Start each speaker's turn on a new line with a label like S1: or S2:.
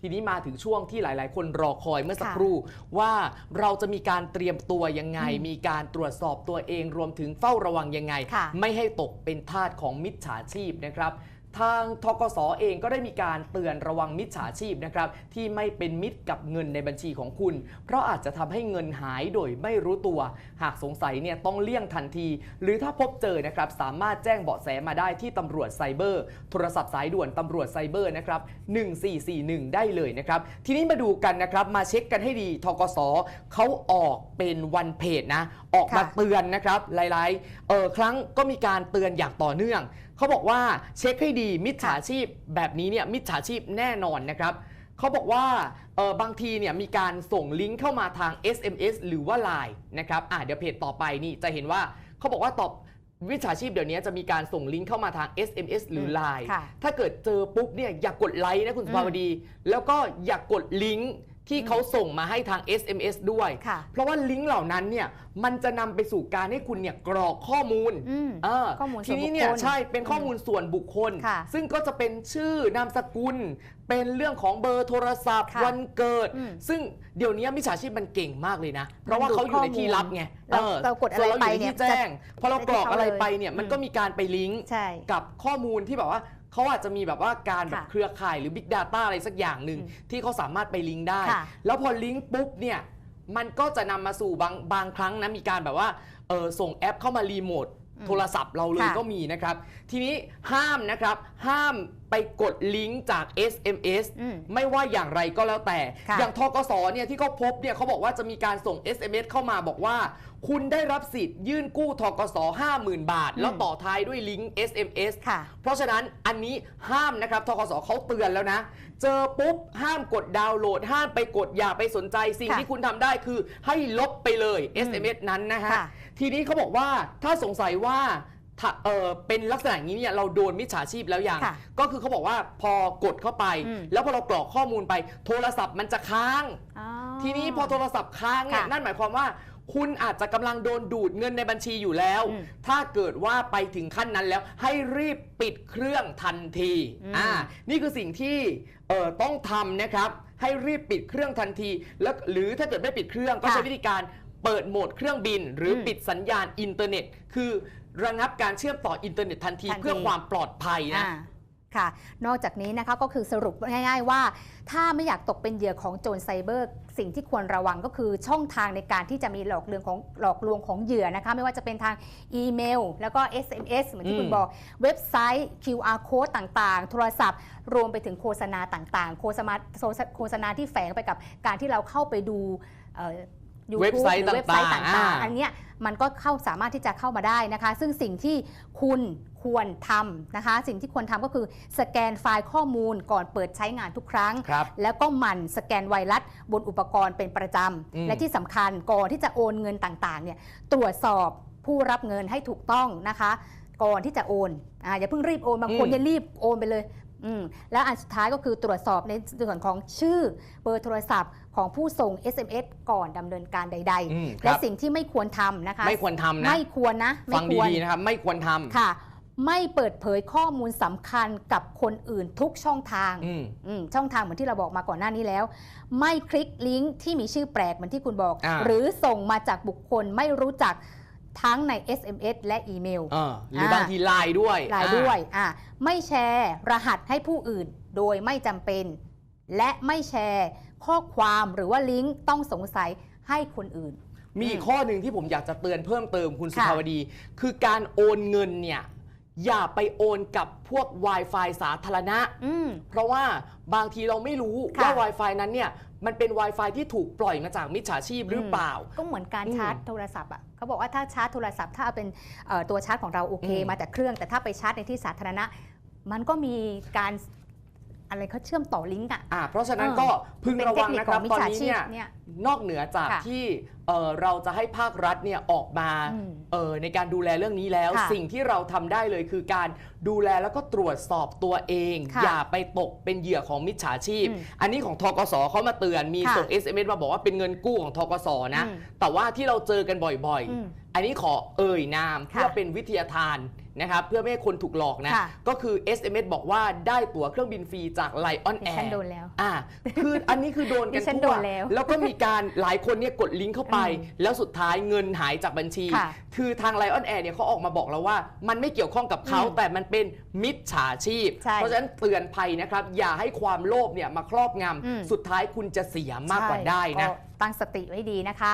S1: ทีนี้มาถึงช่วงที่หลาย ๆ คนรอคอยเมื่อสัก
S2: ค่ะ
S1: ครู่ ว่าเราจะมีการเตรียมตัวยังไง
S2: อืม
S1: มีการตรวจสอบตัวเองรวมถึงเฝ้าระวังยังไง
S2: ค่ะ
S1: ไม่ให้ตกเป็นทาสของมิจฉาชีพนะครับ ทางทกสเองก็ได้มีการเตือนระวังมิจฉาชีพนะครับที่ไม่เป็นมิตรกับเงินในบัญชีของคุณ เพราะอาจจะทำให้เงินหายโดยไม่รู้ตัว หากสงสัยเนี่ยต้องเลี่ยงทันที หรือถ้าพบเจอนะครับสามารถแจ้งเบาะแสมาได้ที่ตำรวจไซเบอร์โทรศัพท์สายด่วนตำรวจไซเบอร์นะครับ1441 ได้เลยนะครับทีนี้มาดูกันนะครับมาเช็คกันให้ดีทกสเขาออกเป็นวันเพจนะออกมา
S2: ค่ะ
S1: เตือนนะครับหลายๆเออครั้งก็มีการเตือนอย่างต่อเนื่อง เขาบอกว่าเช็คให้ดีมิจฉาชีพแบบนี้เนี่ยมิจฉาชีพแน่นอนนะครับเขาบอกว่าเออบางทีเนี่ยมีการส่งลิงก์เข้ามาทาง SMS หรือว่า Line นะครับอะเดี๋ยวเพจต่อไปนี่จะเห็นว่าเขาบอกว่าตอบวิชาชีพเดี๋ยวนี้จะมีการส่งลิงก์เข้ามาทาง SMS หรือ
S2: ม
S1: Line
S2: ค่ะ
S1: ถ้าเกิดเจอปุ๊บเนี่ยอย่ากกดไลค์นะคุณสุภาวดี แล้วก็อย่ากกดลิงก์ ที่เขาส่งมาให้ทาง SMS ด้วย
S2: ค่ะ
S1: เพราะว่าลิงก์เหล่านั้นเนี่ยมันจะนำไปสู่การให้คุณเนี่ยกรอกข้อมูล
S2: อืม
S1: เออ
S2: ข้อมูลส่
S1: ที
S2: วนบุคคล
S1: นี้เนี่ยใช่เป็นข้อมูลส่วนบุคคล
S2: ค่ะ
S1: ซึ่งก็จะเป็นชื่อนามสกุล เป็นเรื่องของเบอร์โทรศัพท์
S2: ค่ะ
S1: วันเกิด
S2: อืม
S1: ซึ่งเดี๋ยวนี้มิจฉาชีพมันเก่งมากเลยนะ เพราะว่าเขาอยู่ในที่ลับไง
S2: เราเรากดอะไร
S1: ส่วนเราอยู่ใน
S2: ไปเนี่ย
S1: ที่แจ้งพอเรากรอกอะไรไปเนี่ย
S2: จะ
S1: มันก็มีการไปลิงก์
S2: ใช่
S1: กับข้อมูลที่แบบว่า เขาอาจจะมีแบบว่าการแบบ
S2: ค่ะ
S1: เครือข่ายหรือ Big Data อะไรสักอย่างหนึ่ง
S2: อืม
S1: ที่เขาสามารถไปลิงก์ได้
S2: ค่ะ
S1: แล้วพอลิงก์ปุ๊บเนี่ยมันก็จะนำมาสู่บางบางครั้งนะมีการแบบว่าเออส่งแอปเข้ามารีโมท
S2: อืม
S1: โทรศัพท์เราเลย
S2: ค่ะ
S1: ก็มีนะครับ ทีนี้ห้ามนะครับ ห้ามไปกดลิงก์จาก SMS
S2: อืม
S1: ไม่ว่าอย่างไรก็แล้วแต่
S2: ค่ะ
S1: อย่างทกสเนี่ยที่เขาพบเนี่ยเขาบอกว่าจะมีการส่ง SMS เข้ามาบอกว่า คุณได้รับสิทธิ์ยื่นกู้ทกส50,000 บาท แล้วต่อท้ายด้วยลิงก์ SMS
S2: ค่ะ
S1: เพราะฉะนั้นอันนี้ห้ามนะครับทกสเขาเตือนแล้วนะ เจอปุ๊บห้ามกดดาวน์โหลด ห้ามไปกดอย่าไปสนใจสิ่ง
S2: ค่ะ
S1: ที่คุณทำได้คือให้ลบไปเลย
S2: อืม
S1: SMS นั้นนะฮะ
S2: ค่ะ
S1: ทีนี้เขาบอกว่าถ้าสงสัยว่าถ้าเออเป็นลักษณะอย่างนี้เนี่ยเราโดนมิจฉาชีพแล้วยัง
S2: ค่ะ
S1: ก็คือเขาบอกว่าพอกดเข้าไป
S2: อืม
S1: แล้วพอเรากรอกข้อมูลไป โทรศัพท์มันจะค้าง
S2: อ๋อ
S1: ทีนี้พอโทรศัพท์ค้างเนี่ย
S2: ค่ะ
S1: นั่นหมายความว่า คุณอาจจะกำลังโดนดูดเงินในบัญชีอยู่แล้ว
S2: อืม
S1: ถ้าเกิดว่าไปถึงขั้นนั้นแล้วให้รีบปิดเครื่องทันที
S2: อืม
S1: อ่านี่คือสิ่งที่เอ่อต้องทำนะครับ ให้รีบปิดเครื่องทันที แล้วหรือถ้าเกิดไม่ปิดเครื่องก็
S2: ค่ะ
S1: ใช้วิธีการ เปิดโหมดเครื่องบิน หรืออ
S2: ม
S1: ปิดสัญญาณอินเทอร์เน็ต คือระงับการเชื่อมต่ออินเทอร์เน็ตทันที
S2: ทันที
S1: เพื่อความปลอดภัยนะ
S2: อ่าค่ะ นอกจากนี้นะคะก็คือสรุปง่ายๆว่า ถ้าไม่อยากตกเป็นเหยื่อของโจรไซเบอร์ สิ่งที่ควรระวังก็คือช่องทางในการที่จะมีหลอกลวงของหลอกลวงของเหยื่อนะคะไม่ว่าจะเป็นทางอีเมล แล้วก็ SMS เหมือนที่
S1: อืม
S2: คุณบอก เว็บไซต์ QR code ต่างๆ โทรศัพท์ รวมไปถึงโฆษณาต่างๆ โฆษณาโฆษณาที่แฝงไปกับการที่เราเข้าไปดูเอ่อ YouTube
S1: เว็บไซต์
S2: หรือเว็บไซต์
S1: ต่างๆ
S2: ต่างๆ
S1: อ่า
S2: อันเนี้ยมันก็เข้าสามารถที่จะเข้ามาได้นะคะ ซึ่งสิ่งที่คุณควรทำนะคะ สิ่งที่ควรทำก็คือสแกนไฟล์ข้อมูลก่อนเปิดใช้งานทุกครั้ง
S1: ครับ
S2: แล้วก็หมั่นสแกนไวรัสบนอุปกรณ์เป็นประจ
S1: อืมำ
S2: และที่สำคัญก่อนที่จะโอนเงินต่างๆเนี่ยตรวจสอบผู้รับเงินให้ถูกต้องนะคะ ก่อนที่จะโอนอ่าอย่าเพิ่งรีบโอนบางคน
S1: อืม
S2: เนี่ยรีบโอนไปเลย อืมแล้วอันสุดท้ายก็คือตรวจสอบในส่วนของชื่อเบอร์โทรศัพท์ของผู้ส่ง SMS ก่อนดำเนินการใด
S1: อืม
S2: ๆ
S1: ค
S2: และ
S1: รับ
S2: สิ่งที่ไม่ควรทำนะคะ
S1: ไม่ควรทำนะ
S2: ไม่ควรนะ
S1: ฟัง
S2: ไม่ควร
S1: ดีๆนะครับ ไม่ควรทำ
S2: ค่ะ ไม่เปิดเผยข้อมูลสำคัญกับคนอื่นทุกช่องทาง
S1: อืม
S2: อืมช่องทางเหมือนที่เราบอกมาก่อนหน้านี้แล้ว ไม่คลิกลิงก์ที่มีชื่อแปลกเหมือนที่คุณบอก
S1: อ่า
S2: หรือส่งมาจากบุคคลไม่รู้จัก ทั้งใน SMS และอีเมล
S1: เออหรือบางทีไลน์ด้วย
S2: ลาย
S1: อ่า
S2: ด้วยอะไม่แชร์รหัสให้ผู้อื่นโดยไม่จำเป็น และไม่แชร์ข้อความหรือว่าลิงก์ต้องสงสัยให้คนอื่น
S1: มีอีกข้อหนึ่งที่ผมอยากจะเตือนเพิ่มเติมคุณสุ
S2: ค่ะ
S1: ภาวดี คือการโอนเงินเนี่ยอย่าไปโอนกับพวก Wi-Fi สาธารณะ
S2: อืม
S1: เพราะว่าบางทีเราไม่รู้
S2: ค่ะ
S1: ว่า Wi-Fi นั้นเนี่ย มันเป็น Wi-Fi ที่ถูกปล่อยมาจากมิจฉาชีพหรือเปล่า
S2: ก็เหมือนการ
S1: อืม
S2: ชาร์จโทรศัพท์อะเขาบอกว่าถ้าชาร์จโทรศัพท์ถ้าเอาเป็นเอ่อตัวชาร์จของเราโอเค
S1: อืม
S2: มาจากเครื่อง แต่ถ้าไปชาร์จในที่สาธารณะ มันก็มีการอะไรเขาเชื่อมต่อลิงก์อะ
S1: อ่าเพราะฉะนั้น
S2: เออ
S1: ก็พึง
S2: เป็น
S1: ระ
S2: เท
S1: วั
S2: ค
S1: ง
S2: นิค
S1: นะ
S2: ข
S1: ค
S2: อ
S1: รั
S2: ง
S1: บ
S2: มิจ
S1: ตอน
S2: ฉา
S1: นี้
S2: ชีพ
S1: เนี่ย
S2: เนี่ย
S1: นอกเหนือจาก
S2: ค่ะ
S1: ที่ เอ่อเราจะให้ภาครัฐเนี่ยออกมา
S2: อืม
S1: เอ่อในการดูแลเรื่องนี้แล้ว
S2: ค่ะ
S1: สิ่งที่เราทำได้เลยคือการดูแลแล้วก็ตรวจสอบตัวเอง
S2: ค่ะ
S1: อย่าไปตกเป็นเหยื่อของมิจฉาชีพ
S2: อืม
S1: อันนี้ของทกสเขามาเตือนมี
S2: ค่ะ
S1: ส่ง SMS มาบอกว่าเป็นเงินกู้ของทกสนะ
S2: อืม
S1: แต่ว่าที่เราเจอกันบ่อย
S2: อืม
S1: ๆ อันนี้ขอเอ่ยนาม
S2: ค่ะ
S1: เพื่อเป็นวิทยาทานนะครับเพื่อไม่ให้คนถูกหลอกนะ
S2: ค่ะ
S1: ก็คือ SMS บอกว่าได้ตั๋วเครื่องบินฟรีจาก Lion
S2: ดิฉัน
S1: Air
S2: โดนแล้ว
S1: อ่าคืออันนี้คือโดนกัน
S2: ดิฉัน
S1: ทั่ว
S2: โดนแล้ว
S1: แล้วก็มีการหลายคนเนี่ยกดลิงก์เข้าไป
S2: อืม
S1: แล้วสุดท้ายเงินหายจากบัญชี
S2: ค่ะ
S1: คือทาง Lion Air เนี่ยเขาออกมาบอกแล้วว่า มันไม่เกี่ยวข้องกับเขา
S2: อืม
S1: แต่มันเป็นมิจฉาชีพ
S2: ใช่
S1: เพราะฉะนั้นเตือนภัยนะครับ อย่าให้ความโลภเนี่ยมาครอบง
S2: อืมำ
S1: สุดท้ายคุณจะเสียมากกว่าได้นะ
S2: ก็ตั้งสติไว้ดีนะคะ